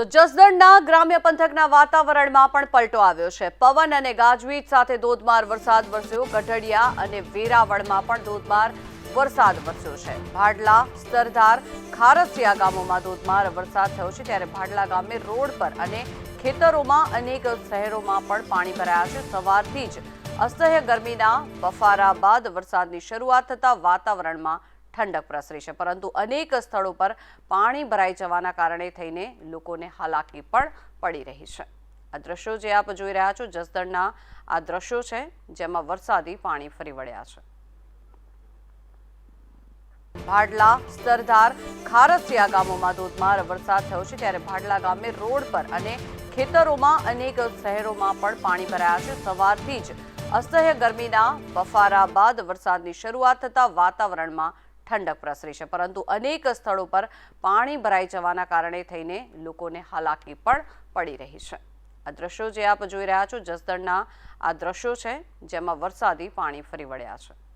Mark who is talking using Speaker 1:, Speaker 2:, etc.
Speaker 1: તો જસદણના ગ્રામ્ય પંથકના વાતાવરણમાં પણ પલટો આવ્યો છે. પવન અને ગાજવીજ સાથે ધોધમાર વરસાદ વરસ્યો. ગઢડિયા અને વેરાવળમાં પણ ધોધમાર વરસાદ વરસ્યો છે. ભાડલા સ્તરધાર ખારસિયા ગામોમાં ધોધમાર વરસાદ થયો છે ત્યારે ભાડલા ગામે રોડ પર અને ખેતરોમાં અનેક શહેરોમાં પણ પાણી ભરાયા છે. સવારથી જ અસહ્ય ગરમીના બફારા બાદ વરસાદની શરૂઆત થતાં વાતાવરણમાં ઠંડક પ્રસરી છે. પરંતુ અનેક સ્થળો પર પાણી ભરાઈ જવાના કારણે થઈને લોકોને હાલાકી પણ પડી રહી છે. આ દ્રશ્યો જે આપ જોઈ રહ્યા છો, જસદણના આ દ્રશ્યો છે, જેમાં વરસાદી પાણી ફરી વળ્યા છે. ભાડલા સ્તરધાર ખારસિયા ગામોમાં ધોધમાર વરસાદ થયો છે. ત્યારે ભાડલા ગામે રોડ પર અને ખેતરોમાં અનેક શહેરોમાં પણ પાણી ભરાયા છે. સવારથી જ અસહ્ય ગરમીના બફારા બાદ વરસાદની શરૂઆત થતાં વાતાવરણમાં ઠંડક પ્રસરી છે. પરંતુ અનેક સ્થળો પર પાણી ભરાઈ જવાના કારણે થઈને લોકોને હાલાકી પણ પડી રહી છે. આ દ્રશ્યો જે આપ જોઈ રહ્યા છો, જસદણના આ દ્રશ્યો છે, જેમાં વરસાદી પાણી ફરી વળ્યા છે.